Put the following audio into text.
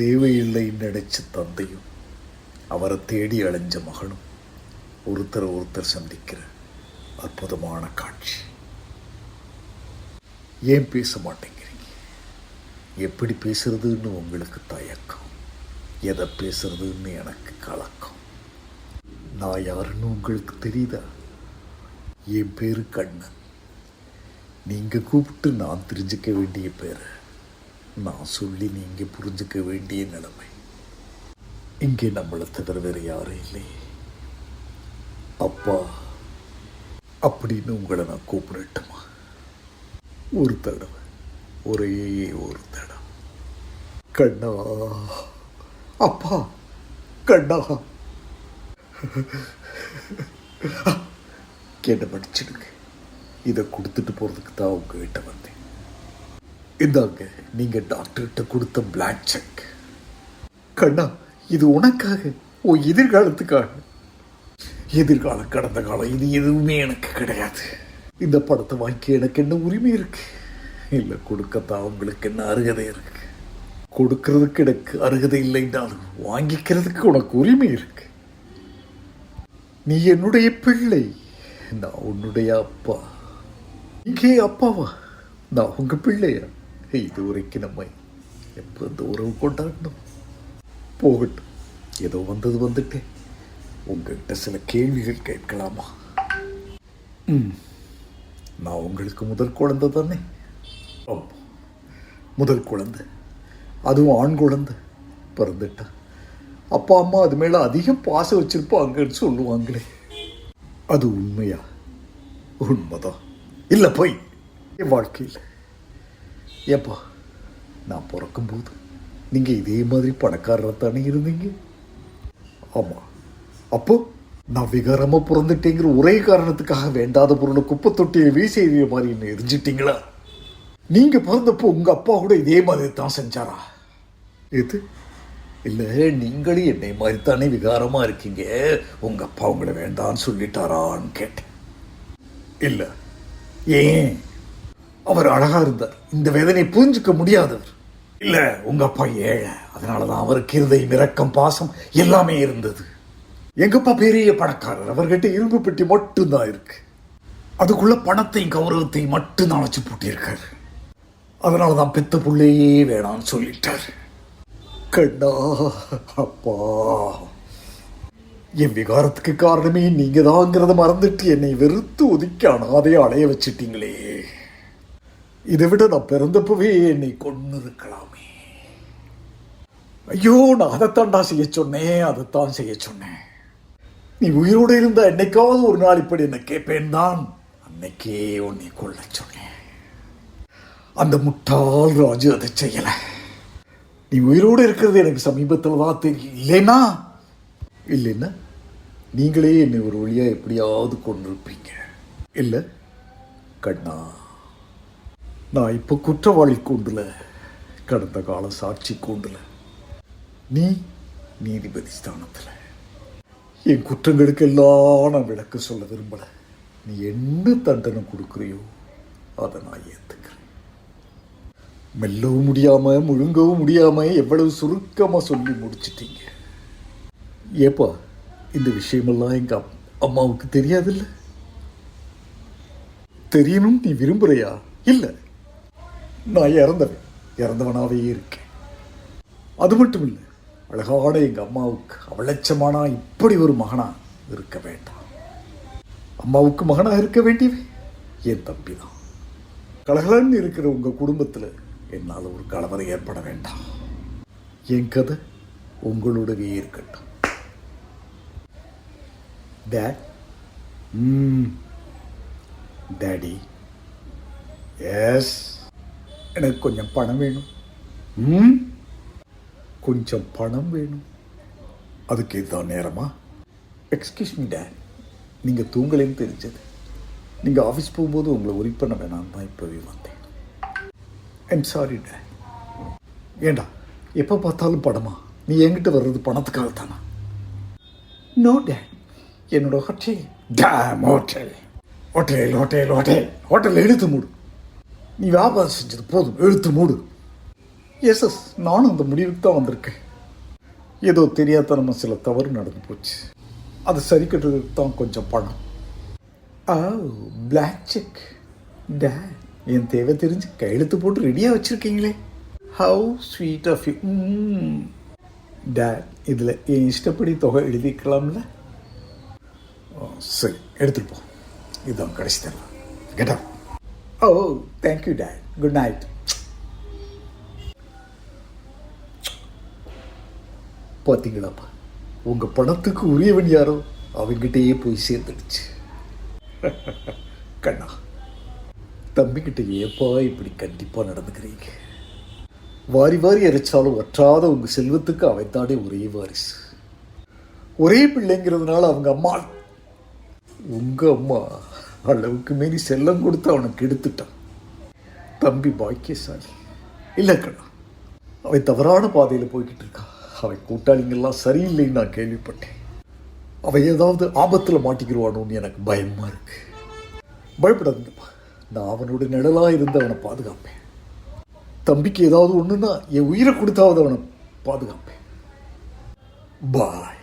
தேவையில்லைன்னு நினைச்ச தந்தையும் அவரை தேடி அலைஞ்ச மகனும் ஒருத்தர் ஒருத்தர் சந்திக்கிற அற்புதமான காட்சி. ஏன் பேச மாட்டேங்கிறீங்க? எப்படி பேசுறதுன்னு உங்களுக்கு தயக்கம் எதை பேசுறதுன்னு எனக்கு கலக்கம். நான் யாருன்னு உங்களுக்கு தெரியுதா? என் பேரு கண்ணன். நீங்க கூப்பிட்டு நான் தெரிஞ்சுக்க வேண்டிய பேரை நான் சொல்லி நீங்க புரிஞ்சுக்க வேண்டிய நிலைமை. இங்கே நம்மளை தவிர வேற யாரும் இல்லை. அப்பா அப்படின்னு உங்களை நான் கூப்பிடட்டுமா? ஒரு தடவை. ஒரே ஒரு தடவை. கண்ணா. அப்பா கண்ணா. கேட்ட படிச்சிடுங்க இதை கொடுத்துட்டு போகிறதுக்கு தான் உங்ககிட்ட வந்தேன். இந்தாங்க நீங்கள் டாக்டர்கிட்ட கொடுத்த பிளாக் செக் கண்ணா இது உனக்காக ஓ எதிர்காலத்துக்காக. எதிர்காலம் கடந்த காலம் இது எதுவுமே எனக்கு கிடையாது. இந்த படத்தை வாங்கி எனக்கு என்ன உரிமை இருக்கு? இல்லை கொடுக்கத்தான் உங்களுக்கு என்ன அருகதை இருக்கு? கொடுக்கறதுக்கு எனக்கு அருகதை இல்லைன்னாலும் வாங்கிக்கிறதுக்கு உனக்கு உரிமை இருக்கு. நீ என்னுடைய பிள்ளை நான் உன்னுடைய அப்பா. இங்கே அப்பாவா? நான் உங்க பிள்ளையா? இது வரைக்கும் நம்ம எப்போ இந்த உறவு கொண்டாடணும் போகட்டும் ஏதோ வந்தது வந்துட்டேன் உங்கள்கிட்ட சில கேள்விகள் கேட்கலாமா ம் நான் உங்களுக்கு முதல் குழந்தை தானே ஆமாம் முதல் குழந்தை அதுவும் ஆண் குழந்தை பிறந்துட்டா அப்பா அம்மா அது மேலே அதிகம் பாசம் வச்சுருப்பாங்கன்னு சொல்லுவாங்களே அது உண்மையா உண்மைதான் இல்லை போய் என் வாழ்க்கையில் ஏப்பா நான் பிறக்கும்போது நீங்கள் இதே மாதிரி பணக்காரராக தானே இருந்தீங்க? ஆமாம் அப்போ நான் விகாரமாக பிறந்துட்டேங்கிற ஒரே காரணத்துக்காக வேண்டாத பொருளை குப்பை தொட்டியை வீசி எறிய மாதிரி என்ன எரிஞ்சிட்டிங்களா? நீங்கள் பிறந்தப்போ உங்கள் அப்பா கூட இதே மாதிரி தான் செஞ்சாரா? எது? இல்லை நீங்களும் என்னை மாதிரி தானே விகாரமாக இருக்கீங்க. உங்கள் அப்பா உங்களை வேண்டான்னு சொல்லிட்டாரான்னு கேட்டேன். இல்லை. ஏன்? அவர் அழகாக இருந்தார். இந்த வேதனை புரிஞ்சுக்க முடியாதவர். இல்லை உங்கள் அப்பா ஏழை. அதனாலதான் அவருக்கு இருதயம் இரக்கம் பாசம் எல்லாமே இருந்தது. எங்கப்பா பெரிய பணக்காரர். அவர்கிட்ட இரும்பு பெட்டி மட்டும்தான் இருக்கு. அதுக்குள்ள பணத்தையும் கௌரவத்தையும் மட்டும்தான் வச்சு பூட்டியிருக்காரு. அதனாலதான் பெத்த புள்ளையே வேணாம்னு சொல்லிட்டார். கண்ணா அப்பா. என் விகாரத்துக்கு காரணமே நீங்க தாங்கிறத மறந்துட்டு என்னை வெறுத்து ஒதுக்கி அனாதைய அடைய வச்சிட்டீங்களே. இதை விட நான் பிறந்தப்பவே என்னை கொண்டு இருக்கலாமே ஐயோ நான் அதைத்தான்டா செய்ய சொன்னேன் அதைத்தான் செய்ய சொன்னேன். நீ உயிரோடு இருந்தா என்னைக்காவது ஒரு நாள் இப்படி என்ன கேட்பேன் தான் அன்னைக்கே உன்னை கொள்ள சொன்னேன். அந்த முட்டாள் ராஜு அதை செய்யல. நீ உயிரோடு இருக்கிறது எனக்கு சமீபத்தில் தான் தெரியும் இல்லைன்னா? இல்லைன்னா நீங்களே என்னை ஒரு வழியாக எப்படியாவது கொண்டிருப்பீங்க இல்லை கண்ணா. நான் இப்போ குற்றவாளி கூண்டில் கடந்த கால சாட்சி கூண்டில். நீ நீதிபதி ஸ்தானத்தில். என் குற்றங்களுக்கெல்லாம் நான் விளக்க சொல்ல விரும்பலை. நீ என்ன தண்டனை கொடுக்குறியோ அதை நான் ஏற்றுக்கிறேன் மெல்லவும் முடியாமல் முழுங்கவும் முடியாமல் எவ்வளவு சுருக்கமாக சொல்லி முடிச்சிட்டீங்க. ஏப்பா இந்த விஷயமெல்லாம் எங்கள் அம்மாவுக்கு தெரியாதில்ல? தெரியணும் நீ விரும்புகிறையா இல்லை. நான் இறந்தவன். இறந்தவனாவே இருக்கேன். அது மட்டும் இல்லை அழகான எங்கள் அம்மாவுக்கு அவலட்சமானா இப்படி ஒரு மகனாக இருக்க வேண்டாம். அம்மாவுக்கு மகனாக இருக்க வேண்டியவே என் தம்பி தான் கலகலன்னு இருக்கிற உங்கள் குடும்பத்தில் என்னால் ஒரு கலவரம் ஏற்பட வேண்டாம். என் கதை உங்களோடவே இருக்கட்டும். டேட் ம் டேடி எஸ். எனக்கு கொஞ்சம் பணம் வேணும். ம்? கொஞ்சம் பணம் வேணும். அதுக்கு இதுதான் நேரமா? எக்ஸ்கியூஸ் மீ டேட் நீங்கள் தூங்கலேன்னு தெரிஞ்சது. நீங்கள் ஆஃபீஸ் போகும்போது உங்களை ஒரி பண்ண வேணாம் தான் இப்போவே வந்தேன். ஐம் சாரி டேட் ஏண்டா எப்போ பார்த்தாலும் படமா நீ என்கிட்ட வர்றது பணத்துக்காக தானா? நோ டேட் என்னோட hotel damn hotel hotel hotel hotel hotel இழுத்து மூடு. நீ வியாபாரம் செஞ்சது போதும். எழுத்து மூடு. எஸ் எஸ் நானும் அந்த முடிவுக்கு தான் வந்திருக்கேன். ஏதோ தெரியாதனமா சில தவறு நடந்து போச்சு. அதை சரி கட்டுறதுக்கு தான் கொஞ்சம் பணம். ஆ பிளாக் செக் டே என் தேவை தெரிஞ்சு கையெழுத்து போட்டு ரெடியாக வச்சுருக்கீங்களே. ஹவு ஸ்வீட் ஆஃப் யூ டே இதில் என் இஷ்டப்படி தொகை எழுதிக்கலாம்ல? சரி எடுத்துட்டு போ. இதுதான் கடைசி தரலாம் கேட்டா. Oh, oh, O thank you dad good night பார்த்தீங்களாப்பா உங்கள் பணத்துக்கு உரியவன் யாரோ அவங்கிட்டயே போய் சேர்ந்துடுச்சு. கண்ணா தம்பிக்கிட்ட ஏப்பா இப்படி கண்டிப்பாக நடந்துக்கிறீங்க? வாரி வாரி அரைச்சாலும் வற்றாத உங்கள் செல்வத்துக்கு அவன்தானே ஒரே வாரிசு. ஒரே பிள்ளைங்கிறதுனால அவங்க அம்மா உங்க அம்மா அளவுக்கு மீறி செல்லம் கொடுத்து அவனுக்கு எடுத்துட்டான். தம்பி பாக்கியசாலி. இல்லை கண்ணா அவன் தவறான பாதையில் போய்கிட்டு இருக்கான் அவன் கூட்டாளிங்கெல்லாம் சரியில்லைன்னு நான் கேள்விப்பட்டேன். அவன் ஏதாவது ஆபத்தில் மாட்டிக்கிடுவானோன்னு எனக்கு பயமாக இருக்கு. பயப்படாதுங்கப்பா நான் அவனோட நிழலாக இருந்து அவனை பாதுகாப்பேன். தம்பிக்கு ஏதாவது ஒன்றுன்னா என் உயிரை கொடுத்தாவது அவனை பாதுகாப்பேன். பாய்